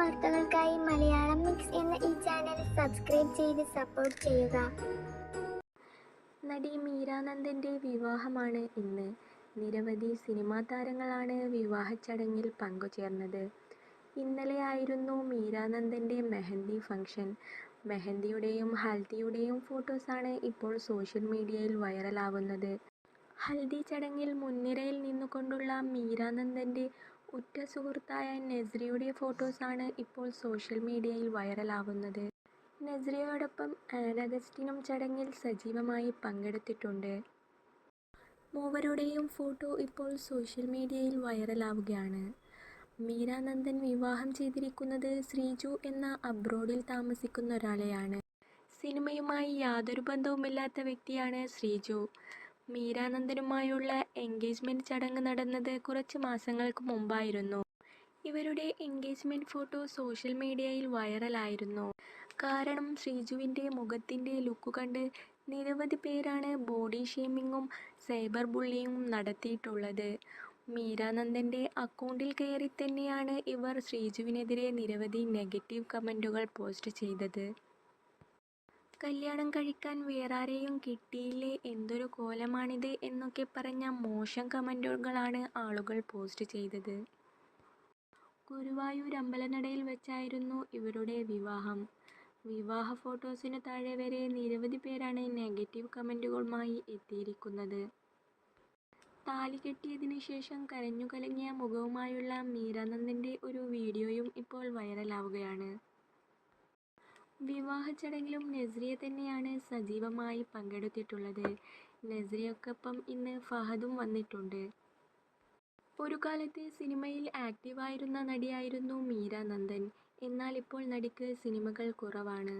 വാർത്തകൾക്കായി മലയാളം മിക്സ് എന്ന ഈ ചാനൽ സബ്സ്ക്രൈബ് ചെയ്ത് സപ്പോർട്ട് ചെയ്യുക. നടി മീരാനന്ദന്റെ വിവാഹമാണ് ഇന്ന്. നിരവധി സിനിമാ താരങ്ങളാണ് വിവാഹ ചടങ്ങിൽ പങ്കുചേർന്നത്. ഇന്നലെയായിരുന്നു മീരാനന്ദന്റെ മെഹന്തി ഫംഗ്ഷൻ മെഹന്തിയുടെയും ഹൽദിയുടെയും ഫോട്ടോസാണ് ഇപ്പോൾ സോഷ്യൽ മീഡിയയിൽ വൈറലാവുന്നത് ഹൽദി ചടങ്ങിൽ മുൻനിരയിൽ നിന്നുകൊണ്ടുള്ള മീരാനന്ദന്റെ ഉറ്റ സുഹൃത്തായ നസ്രിയുടെ ഫോട്ടോസാണ് ഇപ്പോൾ സോഷ്യൽ മീഡിയയിൽ വൈറലാവുന്നത്. നസ്രിയോടൊപ്പം ആനഗസ്റ്റിനും ചടങ്ങിൽ സജീവമായി പങ്കെടുത്തിട്ടുണ്ട്. മൂവരുടെയും ഫോട്ടോ ഇപ്പോൾ സോഷ്യൽ മീഡിയയിൽ വൈറലാവുകയാണ്. മീരാനന്ദൻ വിവാഹം ചെയ്തിരിക്കുന്നത് ശ്രീജു എന്ന അബ്രോഡിൽ താമസിക്കുന്ന ഒരാളെയാണ്. സിനിമയുമായി യാതൊരു ബന്ധവുമില്ലാത്ത വ്യക്തിയാണ് ശ്രീജു. മീരാനന്ദനുമായുള്ള എൻഗേജ്മെന്റ് ചടങ്ങ് നടന്നത് കുറച്ച് മാസങ്ങൾക്ക് മുമ്പായിരുന്നു. ഇവരുടെ എൻഗേജ്മെന്റ് ഫോട്ടോ സോഷ്യൽ മീഡിയയിൽ വൈറലായിരുന്നു. കാരണം ശ്രീജുവിന്റെ മുഖത്തിന്റെ ലുക്ക് കണ്ട് നിരവധി പേരാണ് ബോഡി ഷേമിങ്ങും സൈബർ ബുള്ളിങ്ങും നടത്തിയിട്ടുള്ളത്. മീരാനന്ദന്റെ അക്കൗണ്ടിൽ കയറി തന്നെയാണ് ഇവർ ശ്രീജുവിനെതിരെ നിരവധി നെഗറ്റീവ് കമന്റുകൾ പോസ്റ്റ് ചെയ്തത്. കല്യാണം കഴിക്കാൻ വേറാരെയും കിട്ടിയില്ലേ? എന്തൊരു കോലമാണിത് എന്നൊക്കെ പറഞ്ഞ മോശം കമന്റുകളാണ് ആളുകൾ പോസ്റ്റ് ചെയ്തത്. ഗുരുവായൂർ അമ്പലനടയിൽ വെച്ചായിരുന്നു ഇവരുടെ വിവാഹം. വിവാഹ ഫോട്ടോസിന് താഴെ വരെ നിരവധി പേരാണ് നെഗറ്റീവ് കമന്റുകളുമായി എത്തിയിരിക്കുന്നത്. താലി കെട്ടിയതിനു ശേഷം കരഞ്ഞു കലങ്ങിയ മുഖവുമായുള്ള മീരാനന്ദന്റെ ഒരു വീഡിയോയും ഇപ്പോൾ വൈറലാവുകയാണ്. വിവാഹ ചടങ്ങിലും നസ്രിയ തന്നെയാണ് സജീവമായി പങ്കെടുത്തിട്ടുള്ളത്. നസ്രിയക്കൊപ്പം ഇന്ന് ഫഹദും വന്നിട്ടുണ്ട്. ഒരു കാലത്ത് സിനിമയിൽ ആക്റ്റീവായിരുന്ന നടിയായിരുന്നു മീര നന്ദൻ. എന്നാൽ ഇപ്പോൾ നടിക്ക് സിനിമകൾ കുറവാണ്.